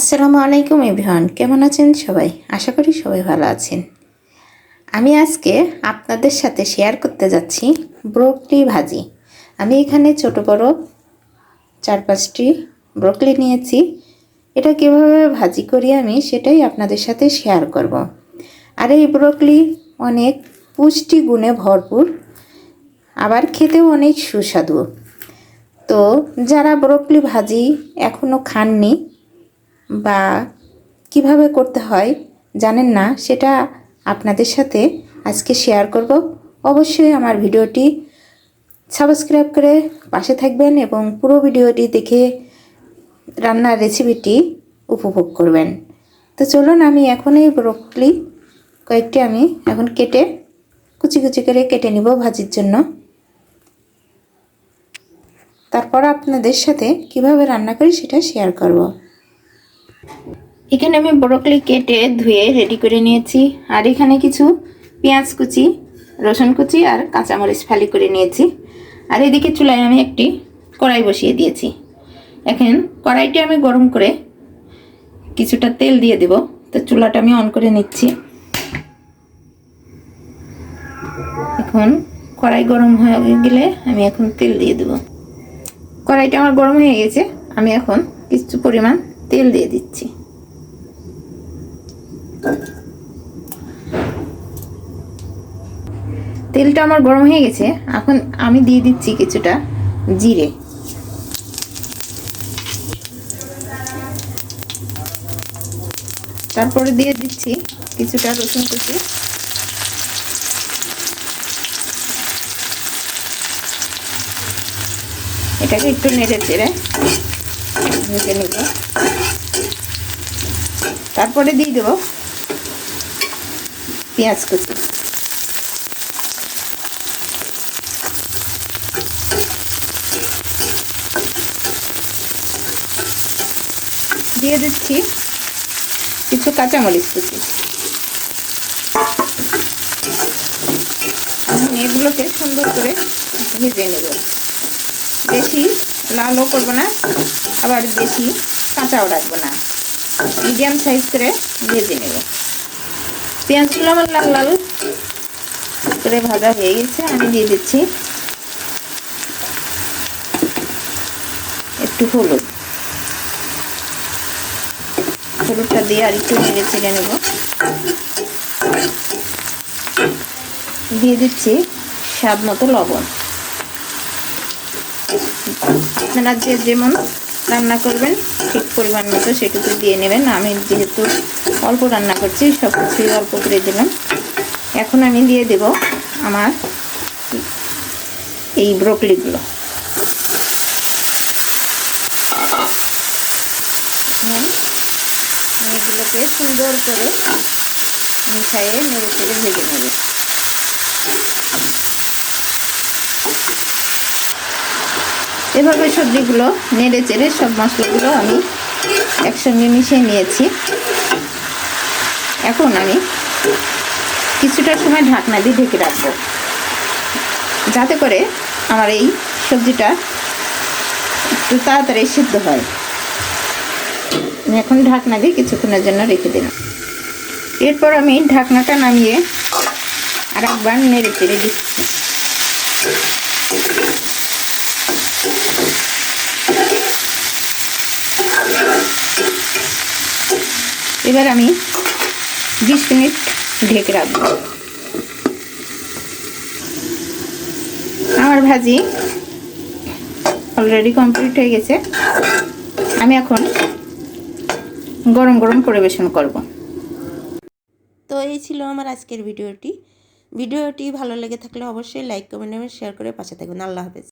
আসসালামু আলাইকুম এভরিওয়ান, কেমন আছেন সবাই? আশা করি সবাই ভালো আছেন। আমি আজকে আপনাদের সাথে শেয়ার করতে যাচ্ছি ব্রোকলি ভাজি। আমি এখানে ছোট বড় চার পাঁচটি ব্রোকলি নিয়েছি। এটা কীভাবে ভাজি করি আমি সেটাই আপনাদের সাথে শেয়ার করব। আর এই ব্রোকলি অনেক পুষ্টি গুণে ভরপুর, আবার খেতেও অনেক সুস্বাদু। তো যারা ব্রোকলি ভাজি এখনও খাননি বা কীভাবে করতে হয় জানেন না, সেটা আপনাদের সাথে আজকে শেয়ার করব। অবশ্যই আমার ভিডিওটি সাবস্ক্রাইব করে পাশে থাকবেন এবং পুরো ভিডিওটি দেখে রান্নার রেসিপিটি উপভোগ করবেন। তো চলুন আমি এখন এই ব্রোকলি কয়েকটি আমি এখন কেটে কুচি কুচি করে কেটে নিব ভাজির জন্য। তারপর আপনাদের সাথে কীভাবে রান্না করি সেটা শেয়ার করব। এখানে আমি ব্রোকলি কেটে ধুয়ে রেডি করে নিয়েছি। আর এখানে কিছু পেঁয়াজ কুচি, রসুন কুচি আর কাঁচামরিচ ফালি করে নিয়েছি। আর এদিকে চুলায় আমি একটি কড়াই বসিয়ে দিয়েছি। এখন কড়াইটি আমি গরম করে কিছুটা তেল দিয়ে দেব। তো চুলাটা আমি অন করে নিচ্ছি। এখন কড়াই গরম হয়ে গেলে আমি এখন তেল দিয়ে দেব। কড়াইটা আমার গরম হয়ে গেছে। আমি এখন কিছু পরিমাণ তেল দিয়ে দিচ্ছি। তেলটা আমার গরম হয়ে গেছে, এখন আমি দিয়ে দিচ্ছি কিছুটা জিরে। তারপরে দিয়ে দিচ্ছি কিছুটা রসুন কুচি। এটাকে একটু নেড়ে চেড়ে ভেজে নেব। তারপরে দিয়ে দেবো পেঁয়াজ কুচি। দিয়ে দিচ্ছি কিছু কাঁচামরিচ কুচি। এগুলোকে সুন্দর করে ভেজে নেব। বেশি লালও করব না। আবার বেশি কাঁচাও রাখব না। মিডিয়াম সাইজ করে ভেজে নেব। পেঁয়াজগুলো আমার লাল লাল করে ভাজা হয়ে গেছে, আমি দিয়ে দিচ্ছি একটু হলুদ। হলুদটা দিয়ে আর একটু নেড়ে চেড়ে নেব। দিয়ে দিচ্ছি স্বাদ মতো লবণ। আপনারা যে যেমন রান্না করবেন, ঠিক পরিমাণ মতো সেটুকু দিয়ে নেবেন। আমি যেহেতু অল্প রান্না করছি সব কিছুই অল্প করে দিলাম। এখন আমি দিয়ে দেব আমার এই ব্রোকলিগুলো। এগুলোকে সুন্দর করে মিশাইয়ে নেড়ে চেড়ে ভেজে নেবে। এভাবে সবজিগুলো নেড়ে চেড়ে সব মশলাগুলো আমি একসঙ্গে মিশিয়ে নিয়েছি। এখন আমি কিছুটা সময় ঢাকনা দিয়ে ঢেকে রাখব। যাতে করে আমার এই সবজিটা একটু তাড়াতাড়ি সিদ্ধ হয়। আমি এখন ঢাকনা দিয়ে কিছুক্ষণের জন্য রেখে দিলাম। এরপর আমি ঢাকনাটা নামিয়ে আর একবার নেড়ে চেড়ে দিচ্ছি। এবার আমি বিশ মিনিট ঢেকে রাখব। আমার ভাজি অলরেডি কমপ্লিট হয়ে গেছে। আমি এখন গরম গরম পরিবেশন করব। তো এই ছিল আমার আজকের ভিডিওটি। ভিডিওটি ভালো লেগে থাকলে অবশ্যই লাইক কমেন্ট এবং শেয়ার করে পাশে থাকবেন আল্লাহ হাফেজ।